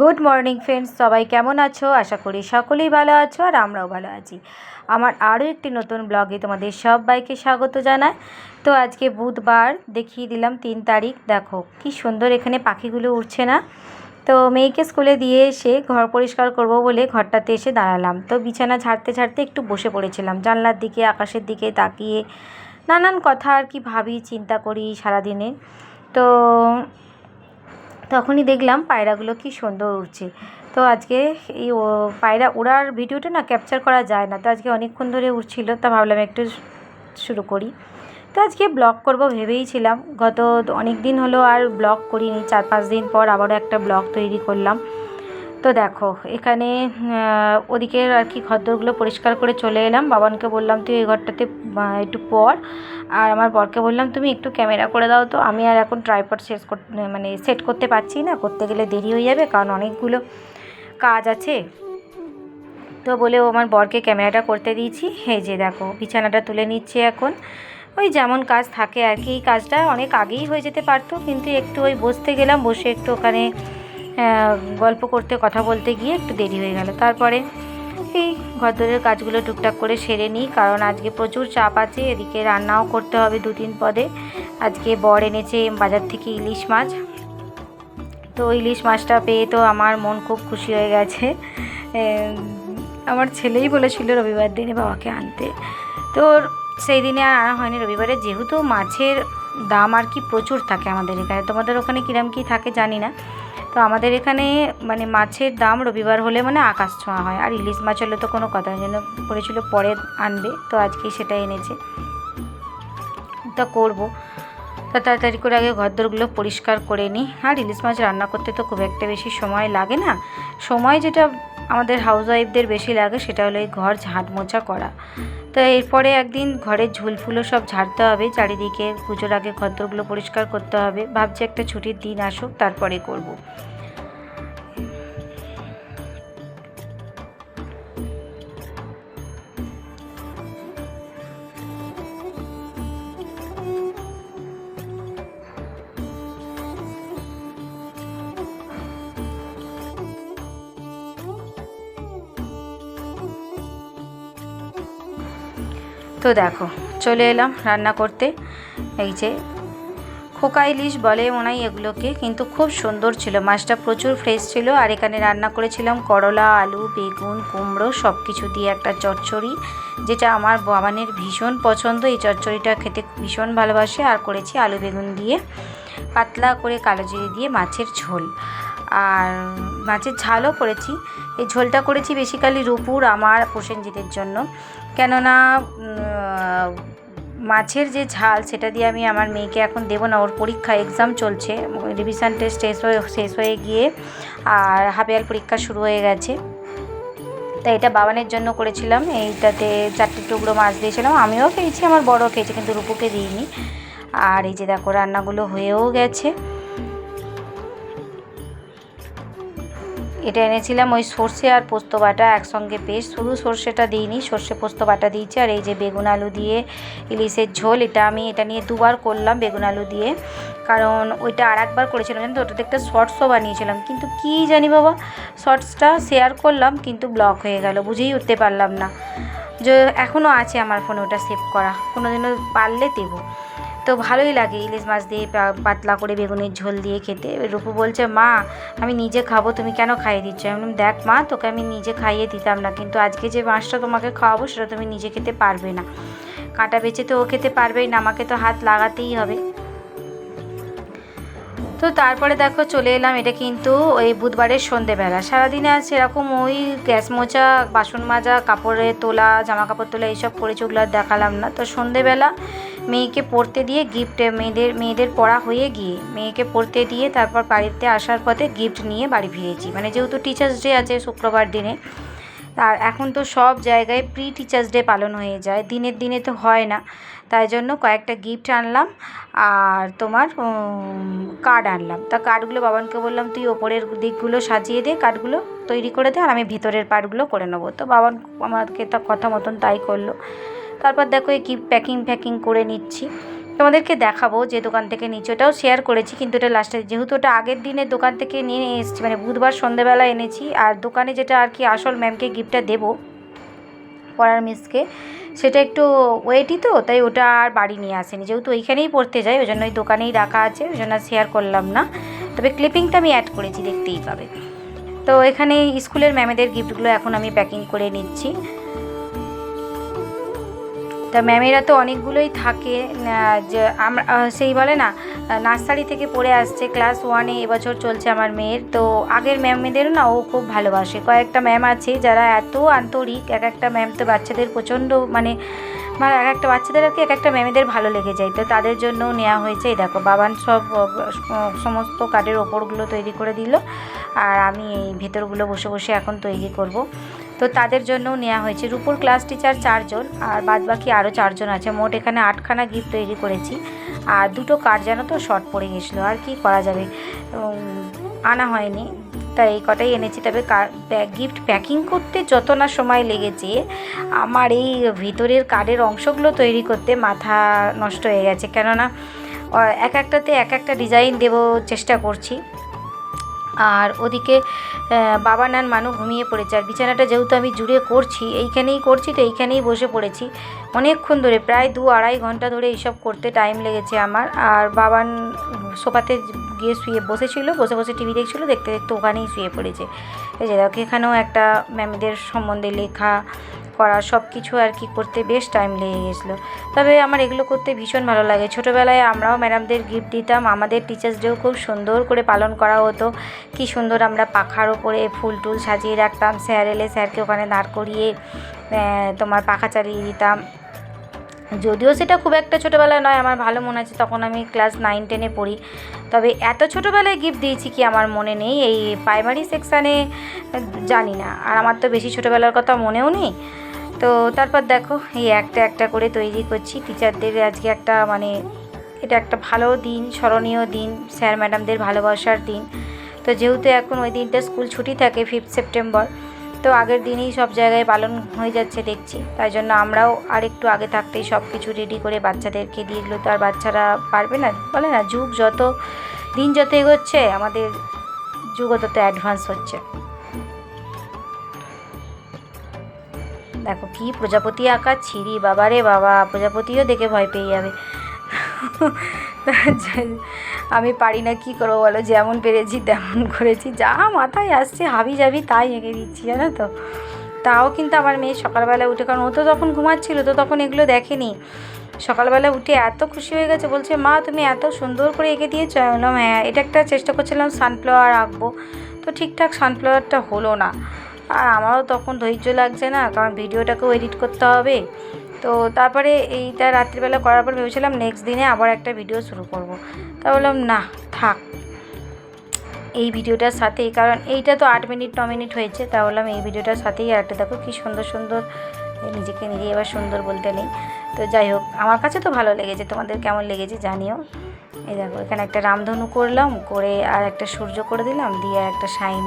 Good morning friends সবাই কেমন আছো? আশা করি সকলেই ভালো আছো আর আমরাও ভালো আছি। আমার আরও একটি নতুন ব্লগে তোমাদের সবাইকে স্বাগত জানায় তো আজকে বুধবার, দেখিয়ে দিলাম তিন তারিখ। দেখো, কি সুন্দর এখানে পাখিগুলো উঠছে না। তো মেয়েকে স্কুলে দিয়ে এসে ঘর পরিষ্কার করব বলে ঘরটাতে এসে দাঁড়ালাম। তো বিছানা ঝাড়তে ঝাড়তে একটু বসে পড়েছিলাম। জানলার দিকে, আকাশের দিকে তাকিয়ে নানান কথা আর কি ভাবি, চিন্তা করি সারাদিনে। তো তখনই দেখলাম পায়রাগুলো কি সুন্দর উড়ছে। তো আজকে এই ও পায়রা ওড়ার ভিডিওটা না ক্যাপচার করা যায় না। তো আজকে অনেকক্ষণ ধরে উড়ছিল, তা ভাবলাম একটু শুরু করি। তো আজকে ব্লগ করব ভেবেইছিলাম গত অনেক দিন হলো আর ব্লগ করিনি, চার পাঁচ দিন পর আবারও একটা ব্লগ তৈরি করলাম। তো দেখো, এখানে ওদিকে আর কি ঘরদোরগুলো পরিষ্কার করে চলে এলাম। বাবানকে বললাম, তুই এই ঘরটাতে একটু পর আর আমার বরকে বললাম, তুমি একটু ক্যামেরা করে দাও তো। আমি আর এখন ট্রাইপড শেষ মানে সেট করতে পারছি না। করতে গেলে দেরি হয়ে যাবে, কারণ অনেকগুলো কাজ আছে। তো বলে ও আমার বরকে ক্যামেরাটা করতে দিয়েছি। এই যে দেখো, বিছানাটা তুলে নিচ্ছে এখন। ওই যেমন কাজ থাকে আর কি, এই কাজটা অনেক আগেই হয়ে যেতে পারতো। কিন্তু একটু ওই বসতে গেলাম, বসে একটু ওখানে গল্প করতে, কথা বলতে গিয়ে একটু দেরি হয়ে গেল। তারপরে এই ঘরদোরের কাজগুলো টুকটাক করে সেরে নিই, কারণ আজকে প্রচুর চাপ আছে, এদিকে রান্নাও করতে হবে দু তিন পদে। আজকে বর এনেছে বাজার থেকে ইলিশ মাছ। তো ইলিশ মাছটা পেয়ে তো আমার মন খুব খুশি হয়ে গেছে। আমার ছেলেই বলেছিল রবিবার দিনে বাবাকে আনতে। তো সেই দিনে আর আনা হয়নি, রবিবারে যেহেতু মাছের দাম আর কি প্রচুর থাকে আমাদের এখানে। তোমাদের ওখানে কিরম কী থাকে জানি না। আমাদের এখানে মানে মাছের দাম রবিবার হলে মানে আকাশ ছোঁয়া হয়। আর ইলিশ মাছ হলে তো কোনো কথা যেন পড়েছিল পরে আনবে, তো আজকেই সেটা এনেছে। তা করব। তা তাড়াতাড়ি করে আগে ঘরদোরগুলো পরিষ্কার করে নিই। আর ইলিশ মাছ রান্না করতে তো খুব একটা বেশি সময় লাগে না। সময় যেটা আমাদের হাউস ওয়াইফদের বেশি লাগে সেটা হলো এই ঘর ঝাঁট মোছা করা তো এরপরে একদিন ঘরের ঝুলফুলও সব ঝাড়তে হবে, চারিদিকে পুজোর আগে ঘরগুলো পরিষ্কার করতে হবে ভাবছি একটা ছুটির দিন আসুক, তারপরে করব। তো দেখো, চলে এলাম রান্না করতে। এই যে খোকা ইলিশ বলে হয় এগুলোকে, কিন্তু খুব সুন্দর ছিল। মাছটা প্রচুর ফ্রেশ ছিল আর এখানে রান্না করেছিলাম করলা, আলু, বেগুন, কুমড়ো সব কিছু দিয়ে একটা চচ্চড়ি, যেটা আমার বাবানের ভীষণ পছন্দ। এই চচ্চড়িটা খেতে ভীষণ ভালোবাসে আর করেছি আলু বেগুন দিয়ে, পাতলা করে কালো জিরে দিয়ে মাছের ঝোল। আর মাছের ঝালও করেছি। এই ঝোলটা করেছি বেসিক্যালি রূপুর, আমার, প্রসেনজিতের জন্য। কেননা মাছের যে ঝাল, সেটা দিয়ে আমি আমার মেয়েকে এখন দেবো না। ওর পরীক্ষা এক্সাম চলছে। রিভিশন টেস্ট শেষ হয়ে শেষ হয়ে গিয়ে আর হাফিয়াল পরীক্ষা শুরু হয়ে গেছে। তাই এটা বাবানের জন্য করেছিলাম। এইটাতে চারটে টুকরো মাছ দিয়েছিলাম। আমিও খেয়েছি, আমার বড় খেয়েছি, কিন্তু রূপুকে দিইনি। আর এই যে দেখো, রান্নাগুলো হয়েও গেছে। এটা এনেছিলাম ওই সর্ষে আর পোস্ত বাটা একসঙ্গে পেস্ট। শুধু সর্ষেটা দিইনি, সর্ষে পোস্ত বাটা দিয়েছি। আর এই যে বেগুন আলু দিয়ে ইলিশের ঝোল, এটা আমি এটা নিয়ে দুবার করলাম বেগুন আলু দিয়ে। কারণ ওইটা আর একবার করেছিলাম জানো তো? ওটাতে একটা শর্টসও বানিয়েছিলাম। কিন্তু কী জানি বাবা শর্টসটা শেয়ার করলাম, কিন্তু ব্লক হয়ে গেল, বুঝেই উঠতে পারলাম না। যে এখনও আছে আমার ফোনে ওটা সেভ করা। কোনো দিনও পারলে দেবো। তো ভালোই লাগে ইলিশ মাছ দিয়ে পাতলা করে বেগুনের ঝোল দিয়ে খেতে। রূপু বলছে, মা, আমি নিজে খাব, তুমি কেন খাইয়ে দিচ্ছ? আমি দেখ মা, তোকে আমি নিজে খাইয়ে দিতাম না, কিন্তু আজকে যে মাছটা তোমাকে খাওয়াবো, সেটা তুমি নিজে খেতে পারবে না। কাঁটা বেছে তো ও খেতে পারবেই না, আমাকে তো হাত লাগাতেই হবে। তো তারপরে দেখো, চলে এলাম, এটা কিন্তু ওই বুধবারের সন্ধেবেলা। সারাদিনে আর সেরকম ওই গ্যাস মোচা বাসন মাজা, কাপড়ে তোলা, জামা কাপড় তোলা, এইসব করেছে ওগুলো আর দেখালাম না। তো সন্ধেবেলা মেয়েকে পড়তে দিয়ে গিফট মেয়েদের মেয়েদের পড়া হয়ে গিয়ে মেয়েকে পড়তে দিয়ে তারপর বাড়িতে আসার পথে গিফট নিয়ে বাড়ি ফিরেছি। মানে যেহেতু টিচার্স ডে আছে শুক্রবার দিনে, আর এখন তো সব জায়গায় প্রি টিচার্স ডে পালন হয়ে যায়। দিনের দিনে তো হয় না, তাই জন্য কয়েকটা গিফট আনলাম আর তোমার কার্ড আনলাম। তা কার্ডগুলো বাবানকে বললাম, তুই ওপরের দিকগুলো সাজিয়ে দে কার্ডগুলো তৈরি করে দে আর আমি ভিতরের পার্টগুলো করে নেব। তো বাবান আমাকে তা কথা মতন তাই করল। তারপর দেখো এই কি প্যাকিং ফ্যাকিং করে নিচ্ছি। তোমাদেরকে দেখাবো যে দোকান থেকে নিচে ওটাও শেয়ার করেছি, কিন্তু এটা লাস্টে যেহেতু ওটা আগের দিনের দোকান থেকে নিয়ে এসেছি মানে বুধবার সন্ধ্যেবেলা এনেছি, আর দোকানে যেটা আর কি আসল ম্যামকে গিফটটা দেবো পড়ার মিসকে সেটা একটু ওয়েটই তো, তাই ওটা আর বাড়ি নিয়ে আসেনি। যেহেতু ওইখানেই পড়তে যাই, ওই জন্য ওই দোকানেই রাখা আছে, ওই জন্য শেয়ার করলাম না। তবে ক্লিপিংটা আমি অ্যাড করেছি, দেখতেই পাবে। তো এখানে স্কুলের ম্যামেদের গিফটগুলো এখন আমি প্যাকিং করে নিচ্ছি। তা ম্যামেরা তো অনেকগুলোই থাকে যে আমরা সেই বলে না নার্সারি থেকে পড়ে আসছে, ক্লাস ওয়ানে এবছর চলছে আমার মেয়ের। তো আগের ম্যামেদেরও না ও খুব ভালোবাসে। কয়েকটা ম্যাম আছে যারা এত আন্তরিক, এক একটা ম্যাম তো বাচ্চাদের প্রচণ্ড মানে মানে এক একটা বাচ্চাদের আর কি এক একটা ম্যামেদের ভালো লেগে যায়। তো তাদের জন্য নেওয়া হয়েছে। এই দেখো, বাবান সব সমস্ত কাঠের ওপরগুলো তৈরি করে দিল। আর আমি এই ভেতরগুলো বসে বসে এখন তৈরি করব। তো তাদের জন্যও নেওয়া হয়েছে। রূপুর ক্লাস টিচার চারজন, আর বাদবাকি আরও চারজন আছে। মোট এখানে আটখানা গিফট তৈরি করেছি। আর দুটো কার্ড যেন তো? শর্ট পড়ে গেছিল। আর কি করা যাবে? আনা হয়নি। তাই এই কটাই এনেছি। তবে গিফট প্যাকিং করতে যত না সময় লেগেছে, আমার এই ভিতরের কার্ডের অংশগুলো তৈরি করতে মাথা নষ্ট হয়ে গেছে। কেননা এক একটাতে এক একটা ডিজাইন দেবো, চেষ্টা করছি। আর ওদিকে বাবা নান মানু ঘুমিয়ে পড়েছে। আর বিছানাটা যেহেতু আমি জুড়ে করছি, এইখানেই করছি তো এইখানেই বসে পড়েছি। অনেকক্ষণ ধরে, প্রায় দু আড়াই ঘণ্টা ধরে এইসব করতে টাইম লেগেছে আমার। আর বাবান সোফাতে গিয়ে শুয়ে বসেছিল, বসে বসে টিভি দেখছিল, দেখতে দেখতে ওখানেই শুয়ে পড়েছে। এই যে দেখো, এখানেও একটা ম্যামদের সম্বন্ধে লেখা করা সব কিছু আর কি করতে বেশ টাইম লেগে গেছিল। তবে আমার এগুলো করতে ভীষণ ভালো লাগে। ছোটোবেলায় আমরাও ম্যাডামদের গিফট দিতাম। আমাদের টিচার্স ডেও খুব সুন্দর করে পালন করা হতো। কি সুন্দর আমরা পাখার ওপরে ফুল টুল সাজিয়ে রাখতাম। স্যার এলে স্যারকে ওখানে দাঁড় করিয়ে তোমার পাখা চালিয়ে দিতাম। যদিও সেটা খুব একটা ছোটোবেলায় নয়, আমার ভালো মনে আছে, তখন আমি ক্লাস নাইন টেনে পড়ি। তবে এত ছোটোবেলায় গিফট দিয়েছি কি আমার মনে নেই, এই প্রাইমারি সেকশানে জানি না। আর আমার তো বেশি ছোটোবেলার কথা মনেও নেই। তো তারপর দেখো, এই একটা একটা করে তৈরি করছি। টিচারদের আজকে একটা মানে এটা একটা ভালো দিন, স্মরণীয় দিন স্যার ম্যাডামদের ভালোবাসার দিন। তো যেহেতু এখন ওই দিনটা স্কুল ছুটি থাকে ফিফথ সেপ্টেম্বর তো আগের দিনেই সব জায়গায় পালন হয়ে যাচ্ছে দেখছি। তাই জন্য আমরাও আর একটু আগে থাকতেই সব কিছু রেডি করে বাচ্চাদেরকে দিয়ে এগুলো তো আর বাচ্চারা পারবে না? বলে না, যুগ যত, দিন যত এগোচ্ছে, আমাদের যুগও তত অ্যাডভান্স হচ্ছে। দেখো কি প্রজাপতি আঁকা, ছিরি বাবারে বাবা, প্রজাপতিও দেখে ভয় পেয়ে যাবে। আমি পারি না, কি করব বলো? যেমন পেরেছি, তেমন করেছি। যা মাথায় আসছে, হাবি যাবি, তাই এঁকে দিচ্ছি, জানো তো? তাও কিন্তু আমার মেয়ে সকালবেলা উঠে, কারণ ও তো তখন ঘুমাচ্ছিল, তো তখন এগুলো দেখেনি। সকালবেলা উঠে এত খুশি হয়ে গেছে, বলছে, মা, তুমি এত সুন্দর করে এঁকে দিয়েছ? আমি বললাম হ্যাঁ এটা একটা চেষ্টা করছিলাম সানফ্লাওয়ার আঁকবো, তো ঠিকঠাক সানফ্লাওয়ারটা হলো না। আর আমারও তখন ধৈর্য লাগছে না, কারণ ভিডিওটাকেও এডিট করতে হবে। তো তারপরে এইটা রাত্রিবেলা করার পর ভেবেছিলাম নেক্সট দিনে আবার একটা ভিডিও শুরু করব। তা বললাম, না, থাক। এই ভিডিওটার সাথেই, কারণ এইটা তো আট মিনিট, ন মিনিট হয়েছে। তা বললাম, এই ভিডিওটার সাথেই আর একটা দেখো কী সুন্দর সুন্দর নিজেকে নিজে এবার সুন্দর বলতে নেই। তো যাই হোক, আমার কাছে তো ভালো লেগেছে। তোমাদের কেমন লেগেছে জানিও। এই দেখো, এখানে একটা রামধনু করলাম, করে আর একটা সূর্য করে দিলাম, দিয়ে একটা সাইন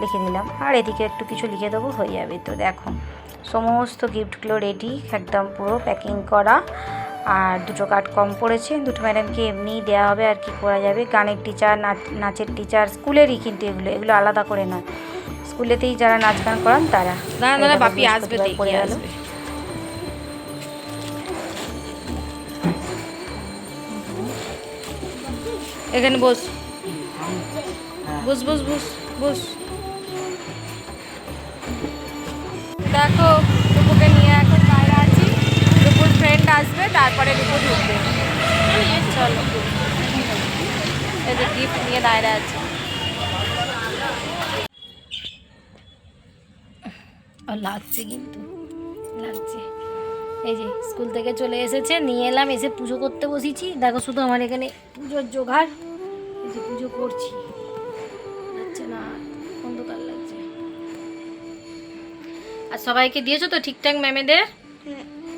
লিখে দিলাম। আর এদিকে একটু কিছু লিখে দেবো, হয়ে যাবে। তো দেখো। সমস্ত গিফটগুলো রেডি একদম পুরো প্যাকিং করা। আর দুটো কার্ড কম পড়েছে দুটো ম্যাডামকে এমনিই দেওয়া হবে আর কি করা যাবে। গানের টিচার নাচ নাচের টিচার স্কুলেরই কিন্তু এগুলো এগুলো আলাদা করে নয়। স্কুলেতেই যারা নাচ গান করান তারা বাপি আসবে পড়ে গেল। এখানে বস। বস বস বস বস। দেখো, রূপুকে নিয়ে এখন বাইরে আছি। রূপুর ফ্রেন্ড আসবে, তারপরে রূপু ঢুকবে। চলো। যে গিফট নিয়ে দাঁড়িয়ে আছে। লাগছে কিন্তু। লাগছে। এই যে স্কুল থেকে চলে এসেছে, নিয়ে এলাম, এসে পুজো করতে বসেছি। দেখো শুধু আমার এখানে পুজোর জোগাড়। এই যে পুজো করছি। না, অন্ধকার আর সবাইকে দিয়েছ তো ঠিকঠাক ম্যামেদের?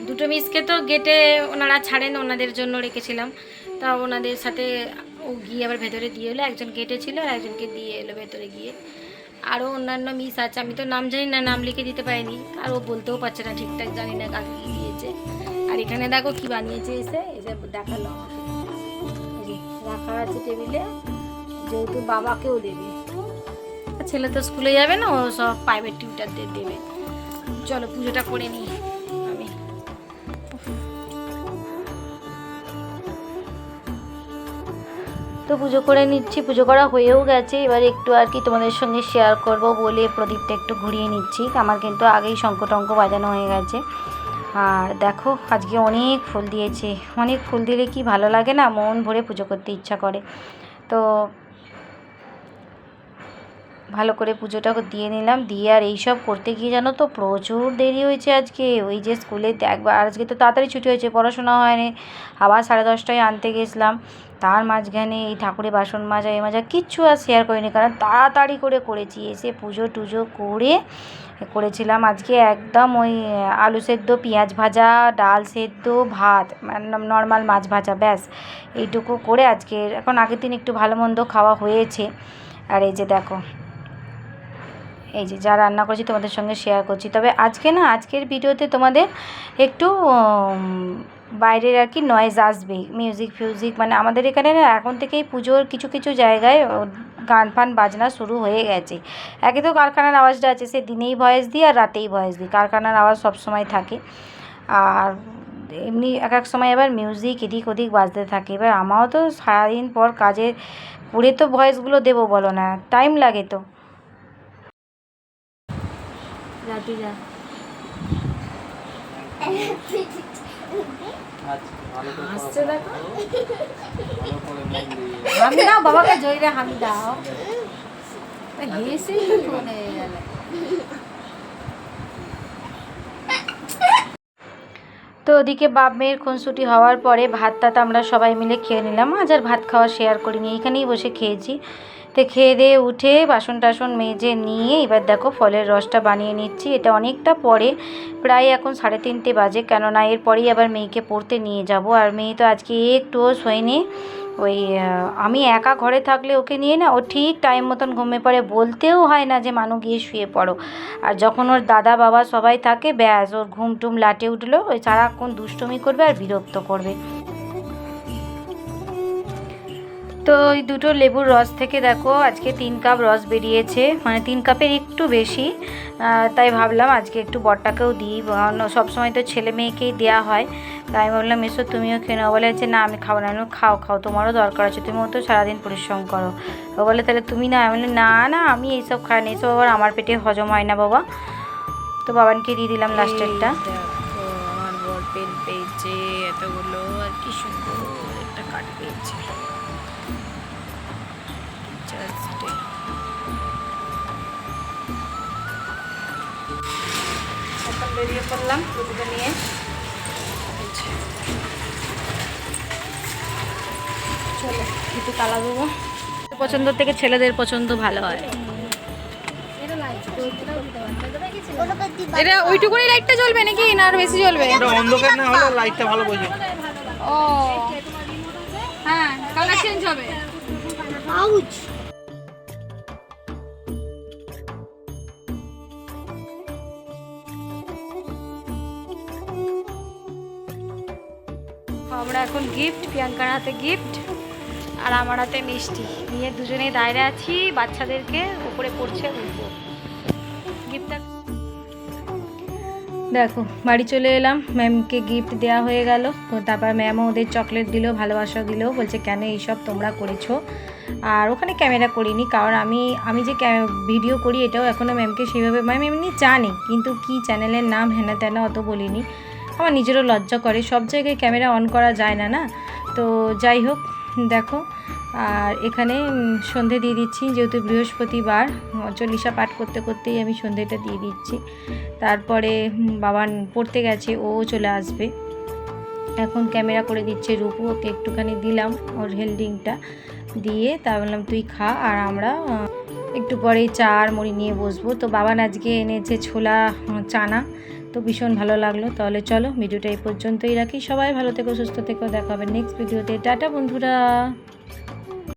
দুটো মিসকে তো গেটে ওনারা ছাড়েন ওনাদের জন্য রেখেছিলাম। তা ওনাদের সাথে ও গিয়ে আবার ভেতরে দিয়ে এলো একজন গেটে ছিল আর একজনকে দিয়ে এলো ভেতরে গিয়ে। আরও অন্যান্য মিস আছে আমি তো নাম জানি না নাম লিখে দিতে পারিনি। আর ও বলতেও পারছে না ঠিকঠাক জানি না কাকে কী দিয়েছে। আর এখানে দেখো কি বানিয়েছে এসে এসে দেখাল আমাকে। রাখা আছে টেবিলে যেহেতু বাবাকেও দেবে। ছেলে তো স্কুলে যাবে না ও সব প্রাইভেট টিউটারদের দেবে। চলো পুজোটা করে নিই। আমি। তো পুজো করে নিচ্ছি, পুজো করা হয়েও গেছে। এবার একটু আর কি তোমাদের সঙ্গে শেয়ার করব বলে প্রদীপটা একটু ঘুরিয়ে নিচ্ছি। আমার কিন্তু আগেই শঙ্খ টঙ্ক বাজানো হয়ে গেছে। আর দেখো, আজকে অনেক ফুল দিয়েছে। অনেক ফুল দিলে কি ভালো লাগে না? মন ভরে পুজো করতে ইচ্ছা করে। তো ভালো করে পুজোটা দিয়ে নিলাম। দিয়ে আর এইসব করতে গিয়ে জানো তো প্রচুর দেরি হয়েছে আজকে। ওই যে স্কুলে একবার আজকে তো তাড়াতাড়ি ছুটি হয়েছে, পড়াশোনা হয়নি। আবার সাড়ে দশটায় আনতে গেছিলাম। তার মাঝখানে এই ঠাকুরের বাসন মাজা, এ মাজা কিচ্ছু আর শেয়ার করিনি, কারণ তাড়াতাড়ি করে করেছি। এসে পুজো টুজো করে করেছিলাম আজকে একদম ওই আলু সেদ্ধ, পেঁয়াজ ভাজা, ডাল সেদ্ধ, ভাত নর্মাল মাছ ভাজা, ব্যাস। এইটুকু করে আজকে এখন আগের দিন একটু ভালো মন্দ খাওয়া হয়েছে। আর এই যে দেখো এই যে যা রান্না করেছি তোমাদের সঙ্গে শেয়ার করছি। তবে আজকে না, আজকের ভিডিওতে তোমাদের একটু বাইরের আর কি নয়েজ আসবে মিউজিক ফিউজিক মানে আমাদের এখানে না এখন থেকেই পুজোর কিছু কিছু জায়গায় গান ফান বাজনা শুরু হয়ে গেছে। একে তো কারখানার আওয়াজটা আছে, সে দিনেই ভয়েস দিই আর রাতেই ভয়েস দিই। কারখানার আওয়াজ সবসময় থাকে। আর এমনি এক এক সময় আবার মিউজিক এদিক ওদিক বাজতে থাকে। এবার আমারও তো সারাদিন পর কাজে, পড়ে তো ভয়েসগুলো দেবো বলো না টাইম লাগে তো। যা তুই যা। আচ্ছা ভালো করে আসছে দেখো। ভালো করে দিয়ে। হামি দাও বাবাকে জয়রে হামি দাও হেসেই ফোনে তো ওদিকে বাপ মেয়ের খুনসুটি হওয়ার পরে ভাত টাত আমরা সবাই মিলে খেয়ে নিলাম। আজ আর ভাত খাওয়া শেয়ার করিনি এখানেই বসে খেয়েছি। তো খেয়ে দিয়ে উঠে বাসন টাসন মেজে নিয়ে এবার দেখো ফলের রসটা বানিয়ে নিচ্ছি। এটা অনেকটা পরে, প্রায় এখন সাড়ে তিনটে বাজে। কেননা এরপরেই আবার মেয়েকে পড়তে নিয়ে যাব। আর মেয়ে তো আজকে একটুও শোয়নি। ওই আমি একা ঘরে থাকলে ওকে নিয়ে না, ও ঠিক টাইম মতন ঘুমিয়ে পড়ে। বলতেও হয় না যে, মানু, গিয়ে শুয়ে পড়ো। আর যখন ওর দাদা, বাবা সবাই থাকে, ব্যাস, ওর ঘুম টুম লাটে উঠল। ওই সারাক্ষণ দুষ্টুমি করবে আর বিরক্ত করবে। তো ওই দুটো লেবুর রস থেকে দেখো আজকে তিন কাপ রস বেরিয়েছে মানে তিন কাপের একটু বেশি। তাই ভাবলাম আজকে একটু বরটাকেও দিই সব সময় তো ছেলে মেয়েকেই দেওয়া হয়। তাই আমি বললাম এসো তুমিও খেয়ে নাও। বলে যে না, আমি খাব না। খাও খাও, তোমারও দরকার আছে তুমিও তো সারাদিন পরিশ্রম করো। ও বলে, তাহলে তুমি না? আমি বললাম, না না, আমি এইসব খাই না। এইসব আবার আমার পেটে হজম হয় না, বাবা। তো বাবানকে দিয়ে দিলাম লাস্টেরটা পেন পেয়েছে এতগুলো আর কি সুন্দর একটা কাঠ পেয়েছে এই। এখন বেরিয়ে পড়লাম দুটো নিয়ে চলো একটু তালা দেবো পছন্দ থেকে ছেলেদের পছন্দ ভালো হয় এটা ওইটুকুনি লাইটটা জ্বলবে নাকি? না আর বেশি জ্বলবে? এটা অন্ধকার না হলে লাইটটা ভালো বোঝে। ও। হ্যাঁ কালার চেঞ্জ হবে। এখন গিফট প্রিয়াঙ্কার হাতে গিফট আর আমার হাতে মিষ্টি। নিয়ে দুজনেই দাঁড়িয়ে আছি, বাচ্চাদেরকে উপরে পড়ছে গিফটটা দেখো, বাড়ি চলে এলাম ম্যামকে গিফট দেওয়া হয়ে গেল। তো তারপর ম্যামও ওদের চকলেট দিল, ভালোবাসা দিল, বলছে, কেন এইসব তোমরা করেছ? আর ওখানে ক্যামেরা করিনি, কারণ আমি আমি যে ভিডিও করি, এটাও এখনও ম্যামকে সেইভাবে ম্যাম এমনি জানি, কিন্তু কি চ্যানেলের নাম হেনা তেনা অত বলিনি। আমার নিজেরও লজ্জা করে। সব জায়গায় ক্যামেরা অন করা যায় না না? তো যাই হোক, দেখো। আর এখানে সন্ধে দিয়ে দিচ্ছি। যেহেতু বৃহস্পতিবার, চল্লিশা পাঠ করতে করতেই আমি সন্ধেটা দিয়ে দিচ্ছি। তারপরে বাবা পড়তে গেছে, ও চলে আসবে। এখন ক্যামেরা করে দিচ্ছে রূপু, ওকে একটুখানি দিলাম ওর হেল্ডিংটা। দিয়ে তা বললাম, তুই খা, আর আমরা একটু পরেই চা আর মুড়ি নিয়ে বসবো। তো বাবান আজকে এনেছে ছোলা চানা। তো ভীষণ ভালো লাগল। তাহলে চলো ভিডিওটা এই পর্যন্তই রাখি। সবাই ভালো থেকো, সুস্থ থেকো। দেখা হবে নেক্সট ভিডিওতে। টাটা বন্ধুরা।